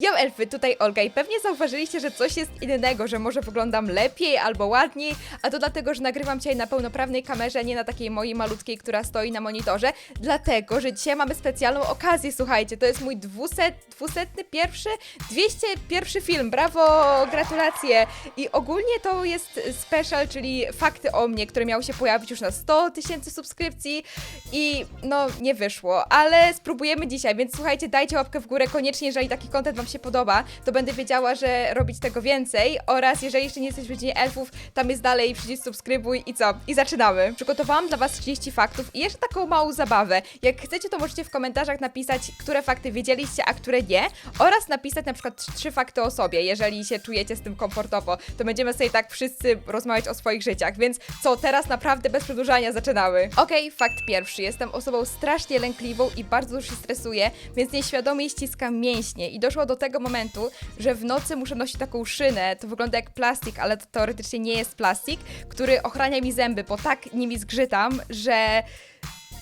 Yo elfy, tutaj Olga i pewnie zauważyliście, że coś jest innego, że może wyglądam lepiej albo ładniej, a to dlatego, że nagrywam dzisiaj na pełnoprawnej kamerze, nie na takiej mojej malutkiej, która stoi na monitorze, dlatego, że dzisiaj mamy specjalną okazję, słuchajcie, to jest mój dwuset, dwusetny pierwszy, 201 film, brawo, gratulacje. I ogólnie to jest special, czyli fakty o mnie, które miały się pojawić już na 100 tysięcy subskrypcji i no nie wyszło, ale spróbujemy dzisiaj, więc słuchajcie, dajcie łapkę w górę koniecznie, jeżeli taki content Wam się podoba, to będę wiedziała, że robić tego więcej oraz jeżeli jeszcze nie jesteś w rodzinie elfów, tam jest dalej przycisk subskrybuj i co? I zaczynamy. Przygotowałam dla Was 30 faktów i jeszcze taką małą zabawę. Jak chcecie, to możecie w komentarzach napisać, które fakty wiedzieliście, a które nie oraz napisać na przykład trzy fakty o sobie, jeżeli się czujecie z tym komfortowo, to będziemy sobie tak wszyscy rozmawiać o swoich życiach, więc co, teraz naprawdę bez przedłużania zaczynamy. Okej, fakt pierwszy. Jestem osobą strasznie lękliwą i bardzo dużo się stresuję, więc nieświadomie ściskam mięśnie i doszło do tego momentu, że w nocy muszę nosić taką szynę, to wygląda jak plastik, ale to teoretycznie nie jest plastik, który ochrania mi zęby, bo tak nimi zgrzytam, że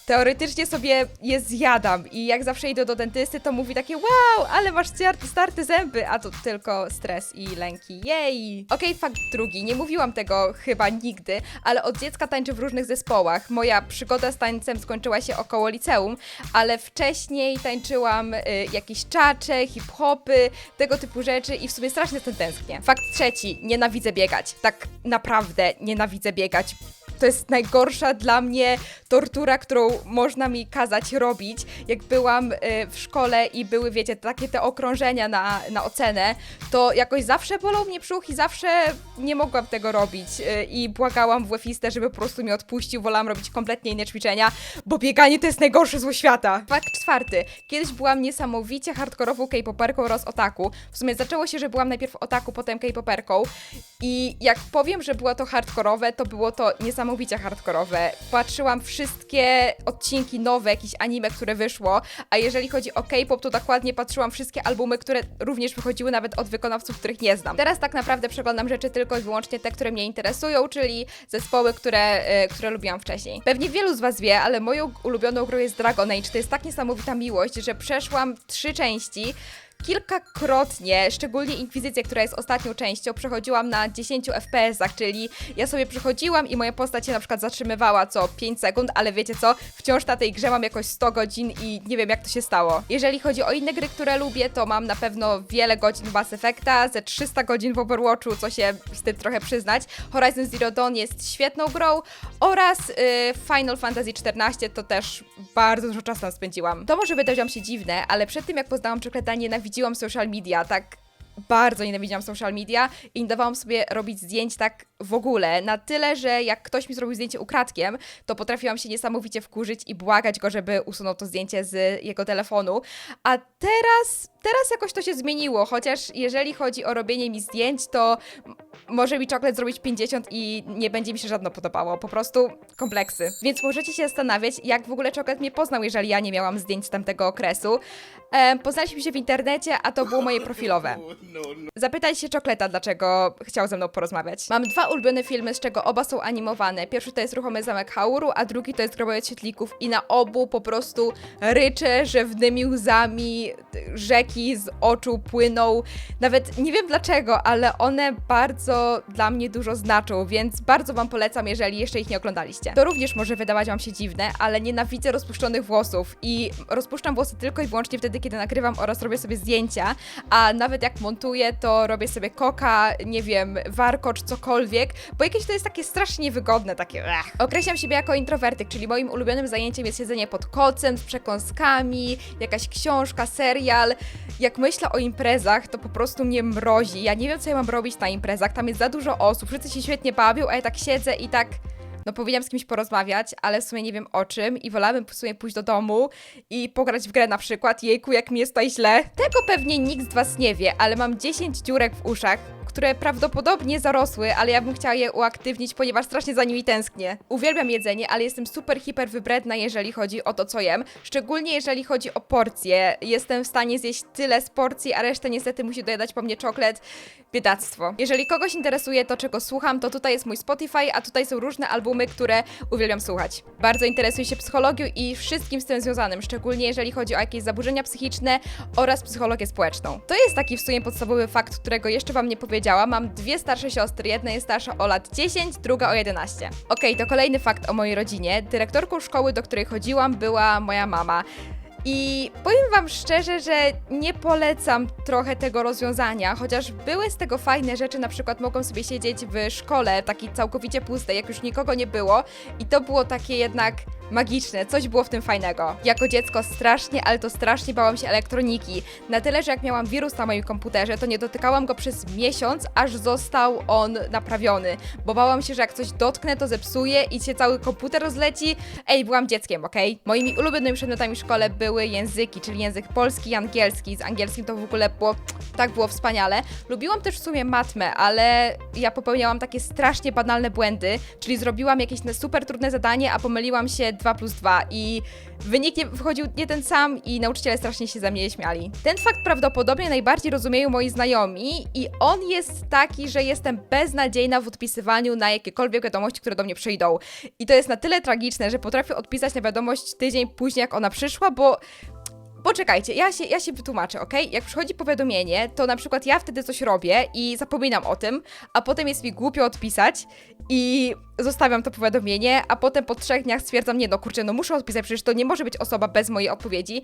teoretycznie sobie je zjadam i jak zawsze idę do dentysty, to mówi takie wow, ale masz starte, zęby, a to tylko stres i lęki, jej! Okej, fakt drugi, nie mówiłam tego chyba nigdy, ale od dziecka tańczę w różnych zespołach. Moja przygoda z tańcem skończyła się około liceum, ale wcześniej tańczyłam y, jakieś czacze, hip-hopy, tego typu rzeczy i w sumie strasznie ten tęsknię. Fakt trzeci, nienawidzę biegać. Tak naprawdę nienawidzę biegać. To jest najgorsza dla mnie tortura, którą można mi kazać robić. Jak byłam y, w szkole i były, wiecie, takie te okrążenia na, na ocenę, to jakoś zawsze bolał mnie brzuch i zawsze nie mogłam tego robić. Y, I błagałam WF-istę, żeby po prostu mi odpuścił. Wolałam robić kompletnie inne ćwiczenia, bo bieganie to jest najgorsze zło świata. Fakt czwarty. Kiedyś byłam niesamowicie hardkorową K-poperką oraz otaku. W sumie zaczęło się, że byłam najpierw otaku, potem K-poperką. I jak powiem, że było to hardkorowe, to było to niesamowicie hardkorowe. Patrzyłam wszystkie odcinki nowe, jakieś anime, które wyszło, a jeżeli chodzi o K-pop, to dokładnie patrzyłam wszystkie albumy, które również wychodziły nawet od wykonawców, których nie znam. Teraz tak naprawdę przeglądam rzeczy tylko i wyłącznie te, które mnie interesują, czyli zespoły, które, e, które lubiłam wcześniej. Pewnie wielu z Was wie, ale moją ulubioną grą jest Dragon Age. To jest tak niesamowita miłość, że przeszłam trzy części. Kilkakrotnie, szczególnie Inkwizycję, która jest ostatnią częścią, przechodziłam na 10 FPS-ach, czyli ja sobie przechodziłam i moja postać się na przykład zatrzymywała co 5 sekund, ale wiecie co, wciąż na tej grze mam jakoś 100 godzin i nie wiem jak to się stało. Jeżeli chodzi o inne gry, które lubię, to mam na pewno wiele godzin w Mass Effecta, ze 300 godzin w Overwatchu, co się wstyd trochę przyznać. Horizon Zero Dawn jest świetną grą oraz y, Final Fantasy XIV to też bardzo dużo czasu tam spędziłam. To może wydać wam się dziwne, ale przed tym jak poznałam czokolada, nienawidziłam social media, tak bardzo nienawidziłam social media i nie dawałam sobie robić zdjęć tak w ogóle. Na tyle, że jak ktoś mi zrobił zdjęcie ukradkiem, to potrafiłam się niesamowicie wkurzyć i błagać go, żeby usunął to zdjęcie z jego telefonu. A teraz, teraz jakoś to się zmieniło, chociaż jeżeli chodzi o robienie mi zdjęć, to może mi czoklet zrobić 50 i nie będzie mi się żadno podobało. Po prostu kompleksy. Więc możecie się zastanawiać, jak w ogóle czoklet mnie poznał, jeżeli ja nie miałam zdjęć z tamtego okresu. E, poznaliśmy się w internecie, a to było moje profilowe. Zapytaj się Czokleta, dlaczego chciał ze mną porozmawiać. Mam dwa ulubione filmy, z czego oba są animowane. Pierwszy to jest Ruchomy Zamek Hauru, a drugi to jest Grobowiec Świetlików i na obu po prostu ryczę, rzewnymi łzami rzeki z oczu płyną. Nawet nie wiem dlaczego, ale one bardzo dla mnie dużo znaczą, więc bardzo wam polecam, jeżeli jeszcze ich nie oglądaliście. To również może wydawać wam się dziwne, ale nienawidzę rozpuszczonych włosów i rozpuszczam włosy tylko i wyłącznie wtedy, kiedy nagrywam oraz robię sobie zdjęcia, a nawet jak montuję, to robię sobie koka, nie wiem, warkocz, cokolwiek, bo jakieś to jest takie strasznie niewygodne, takie ech. Określam siebie jako introwertyk, czyli moim ulubionym zajęciem jest siedzenie pod kocem z przekąskami, jakaś książka, serial. Jak myślę o imprezach, to po prostu mnie mrozi. Ja nie wiem, co ja mam robić na imprezach, tam jest za dużo osób, wszyscy się świetnie bawią, a ja tak siedzę i tak no powinnam z kimś porozmawiać, ale w sumie nie wiem o czym i wolałabym w sumie pójść do domu i pograć w grę na przykład. Jejku, jak mi jest tutaj źle. Tego pewnie nikt z was nie wie, ale mam 10 dziurek w uszach, które prawdopodobnie zarosły, ale ja bym chciała je uaktywnić, ponieważ strasznie za nimi tęsknię. Uwielbiam jedzenie, ale jestem super hiper wybredna, jeżeli chodzi o to, co jem. Szczególnie jeżeli chodzi o porcje. Jestem w stanie zjeść tyle z porcji, a resztę niestety musi dojadać po mnie czoklet. Biedactwo. Jeżeli kogoś interesuje to, czego słucham, to tutaj jest mój Spotify, a tutaj są różne albumy, które uwielbiam słuchać. Bardzo interesuję się psychologią i wszystkim z tym związanym, szczególnie jeżeli chodzi o jakieś zaburzenia psychiczne oraz psychologię społeczną. To jest taki w sumie podstawowy fakt, którego jeszcze wam nie powiedziałam. Mam dwie starsze siostry, jedna jest starsza o lat 10, druga o 11. Okej, to kolejny fakt o mojej rodzinie. Dyrektorką szkoły, do której chodziłam, była moja mama. I powiem Wam szczerze, że nie polecam trochę tego rozwiązania, chociaż były z tego fajne rzeczy, na przykład mogą sobie siedzieć w szkole, takiej całkowicie pustej, jak już nikogo nie było, i to było takie jednak magiczne, coś było w tym fajnego. Jako dziecko strasznie, ale to strasznie bałam się elektroniki. Na tyle, że jak miałam wirus na moim komputerze, to nie dotykałam go przez miesiąc, aż został on naprawiony. Bo bałam się, że jak coś dotknę, to zepsuje i się cały komputer rozleci. Ej, byłam dzieckiem, okej? Moimi ulubionymi przedmiotami w szkole były języki, czyli język polski i angielski. Z angielskim to w ogóle było, tak było wspaniale. Lubiłam też w sumie matmę, ale ja popełniałam takie strasznie banalne błędy, czyli zrobiłam jakieś super trudne zadanie, a pomyliłam się 2 plus 2 i wynik nie wychodził nie ten sam i nauczyciele strasznie się ze mnie śmiali. Ten fakt prawdopodobnie najbardziej rozumieją moi znajomi i on jest taki, że jestem beznadziejna w odpisywaniu na jakiekolwiek wiadomości, które do mnie przyjdą. I to jest na tyle tragiczne, że potrafię odpisać na wiadomość tydzień później, jak ona przyszła, bo Poczekajcie, ja się, ja się wytłumaczę, ok? Jak przychodzi powiadomienie, to na przykład ja wtedy coś robię i zapominam o tym, a potem jest mi głupio odpisać i zostawiam to powiadomienie, a potem po trzech dniach stwierdzam, nie no kurczę, no muszę odpisać, przecież to nie może być osoba bez mojej odpowiedzi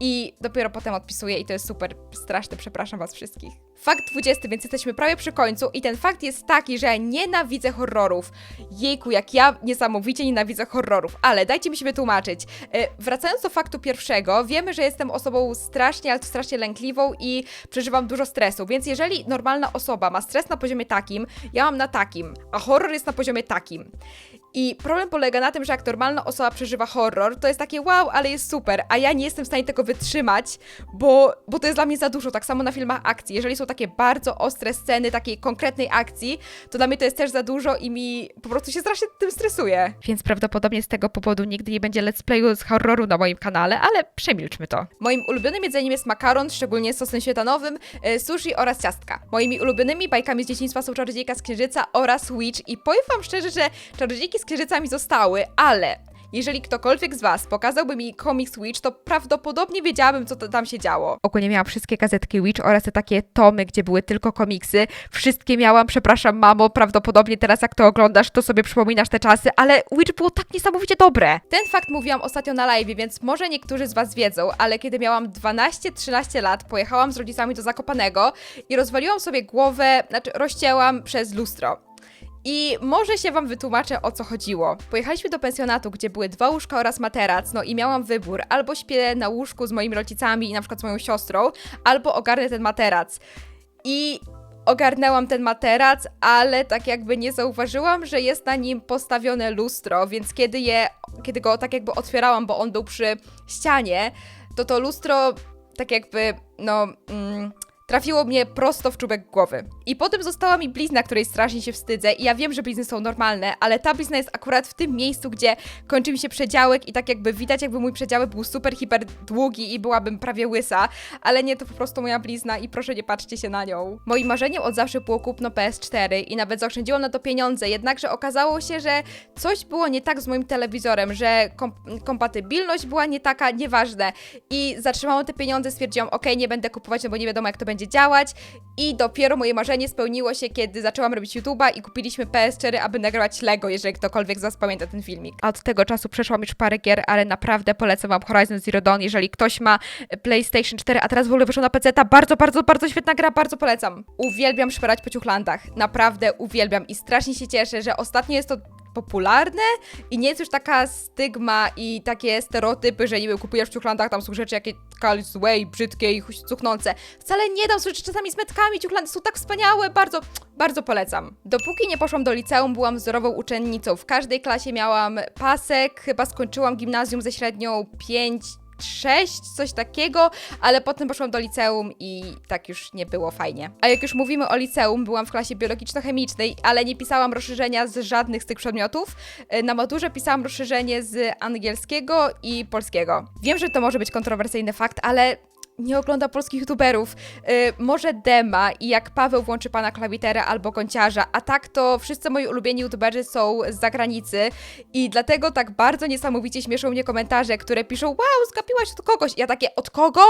i dopiero potem odpisuję i to jest super straszne, przepraszam was wszystkich. Fakt 20, więc jesteśmy prawie przy końcu i ten fakt jest taki, że nienawidzę horrorów. Jejku, jak ja niesamowicie nienawidzę horrorów, ale dajcie mi się wytłumaczyć. E, wracając do faktu pierwszego, wiemy, że jestem osobą strasznie, ale strasznie lękliwą i przeżywam dużo stresu, więc jeżeli normalna osoba ma stres na poziomie takim, ja mam na takim, a horror jest na poziomie takim. Steam. I problem polega na tym, że jak normalna osoba przeżywa horror, to jest takie wow, ale jest super, a ja nie jestem w stanie tego wytrzymać, bo, bo to jest dla mnie za dużo. Tak samo na filmach akcji. Jeżeli są takie bardzo ostre sceny takiej konkretnej akcji, to dla mnie to jest też za dużo i mi po prostu się strasznie tym stresuje. Więc prawdopodobnie z tego powodu nigdy nie będzie let's playu z horroru na moim kanale, ale przemilczmy to. Moim ulubionym jedzeniem jest makaron, szczególnie z sosem śmietanowym, e, sushi oraz ciastka. Moimi ulubionymi bajkami z dzieciństwa są Czarodziejka z Księżyca oraz Witch i powiem wam szczerze, że Czarodziejki z Księżycami zostały, ale jeżeli ktokolwiek z Was pokazałby mi komiks Witch, to prawdopodobnie wiedziałabym, co tam się działo. Ogólnie miałam wszystkie gazetki Witch oraz te takie tomy, gdzie były tylko komiksy. Wszystkie miałam, przepraszam mamo, prawdopodobnie teraz jak to oglądasz, to sobie przypominasz te czasy, ale Witch było tak niesamowicie dobre. Ten fakt mówiłam ostatnio na live, więc może niektórzy z Was wiedzą, ale kiedy miałam 12-13 lat, pojechałam z rodzicami do Zakopanego i rozwaliłam sobie głowę, znaczy rozcięłam przez lustro. I może się wam wytłumaczę o co chodziło. Pojechaliśmy do pensjonatu, gdzie były dwa łóżka oraz materac, no i miałam wybór, albo śpię na łóżku z moimi rodzicami i na przykład z moją siostrą, albo ogarnę ten materac. I ogarnęłam ten materac, ale tak jakby nie zauważyłam, że jest na nim postawione lustro, więc kiedy je, kiedy go tak jakby otwierałam, bo on był przy ścianie, to to lustro tak jakby, no... Mm, trafiło mnie prosto w czubek głowy. I potem została mi blizna, której strasznie się wstydzę i ja wiem, że blizny są normalne, ale ta blizna jest akurat w tym miejscu, gdzie kończy mi się przedziałek i tak jakby widać, jakby mój przedziałek był super, hiper długi i byłabym prawie łysa, ale nie, to po prostu moja blizna i proszę nie patrzcie się na nią. Moim marzeniem od zawsze było kupno PS4 i nawet zaoszczędziłam na to pieniądze, jednakże okazało się, że coś było nie tak z moim telewizorem, że kom kompatybilność była nie taka, nieważne i zatrzymałam te pieniądze, stwierdziłam, ok, nie będę kupować, no bo nie wiadomo jak to będzie działać i dopiero moje marzenie spełniło się, kiedy zaczęłam robić YouTube'a i kupiliśmy PS4, aby nagrywać Lego, jeżeli ktokolwiek z Was pamięta ten filmik. A od tego czasu przeszłam już parę gier, ale naprawdę polecam Wam Horizon Zero Dawn, jeżeli ktoś ma PlayStation 4, a teraz w ogóle wyszło na PC, ta bardzo, bardzo, bardzo świetna gra, bardzo polecam. Uwielbiam szperać po ciuchlandach, naprawdę uwielbiam i strasznie się cieszę, że ostatnio jest to popularne i nie jest już taka stygma i takie stereotypy, że niby kupujesz w ciuchlandach, tam są rzeczy jakieś złe i brzydkie i cuchnące. Wcale nie, tam są rzeczy czasami z metkami, ciuchlandy są tak wspaniałe, bardzo, bardzo polecam. Dopóki nie poszłam do liceum, byłam wzorową uczennicą. W każdej klasie miałam pasek, chyba skończyłam gimnazjum ze średnią 5 6, coś takiego, ale potem poszłam do liceum i tak już nie było fajnie. A jak już mówimy o liceum, byłam w klasie biologiczno-chemicznej, ale nie pisałam rozszerzenia z żadnych z tych przedmiotów. E, Na maturze pisałam rozszerzenie z angielskiego i polskiego. Wiem, że to może być kontrowersyjny fakt, ale nie ogląda polskich youtuberów. Y, może Dema i jak Paweł włączy pana klawitera albo konciarza, a tak to wszyscy moi ulubieni youtuberzy są z zagranicy i dlatego tak bardzo niesamowicie śmieszą mnie komentarze, które piszą wow, zgapiłaś od kogoś. Ja takie, od kogo?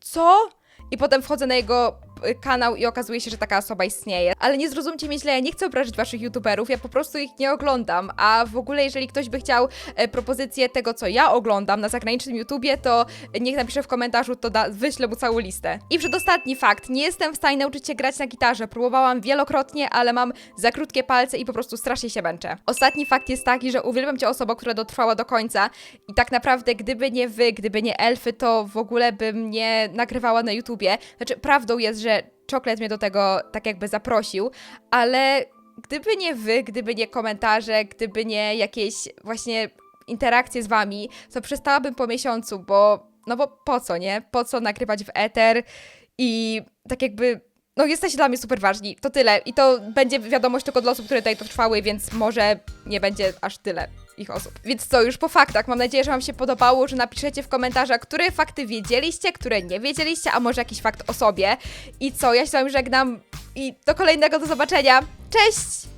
Co? I potem wchodzę na jego kanał i okazuje się, że taka osoba istnieje. Ale nie zrozumcie mnie źle, ja nie chcę obrazić waszych youtuberów, ja po prostu ich nie oglądam. A w ogóle, jeżeli ktoś by chciał e, propozycję tego, co ja oglądam na zagranicznym YouTubie, to niech napisze w komentarzu, to da, wyślę mu całą listę. I przedostatni fakt, nie jestem w stanie nauczyć się grać na gitarze. Próbowałam wielokrotnie, ale mam za krótkie palce i po prostu strasznie się męczę. Ostatni fakt jest taki, że uwielbiam cię osoba, która dotrwała do końca i tak naprawdę, gdyby nie wy, gdyby nie elfy, to w ogóle bym nie nagrywała na YouTubie. Znaczy, prawdą jest, że Czoklet mnie do tego tak jakby zaprosił, ale gdyby nie wy, gdyby nie komentarze, gdyby nie jakieś właśnie interakcje z wami, to przestałabym po miesiącu, bo no bo po co, nie? Po co nagrywać w eter i tak jakby no jesteście dla mnie super ważni, to tyle. I to będzie wiadomość tylko dla osób, które tutaj to trwały, więc może nie będzie aż tyle ich osób. Więc co, już po faktach. Mam nadzieję, że Wam się podobało, że napiszecie w komentarzach, które fakty wiedzieliście, które nie wiedzieliście, a może jakiś fakt o sobie. I co, ja się z Wami żegnam i do kolejnego, do zobaczenia. Cześć!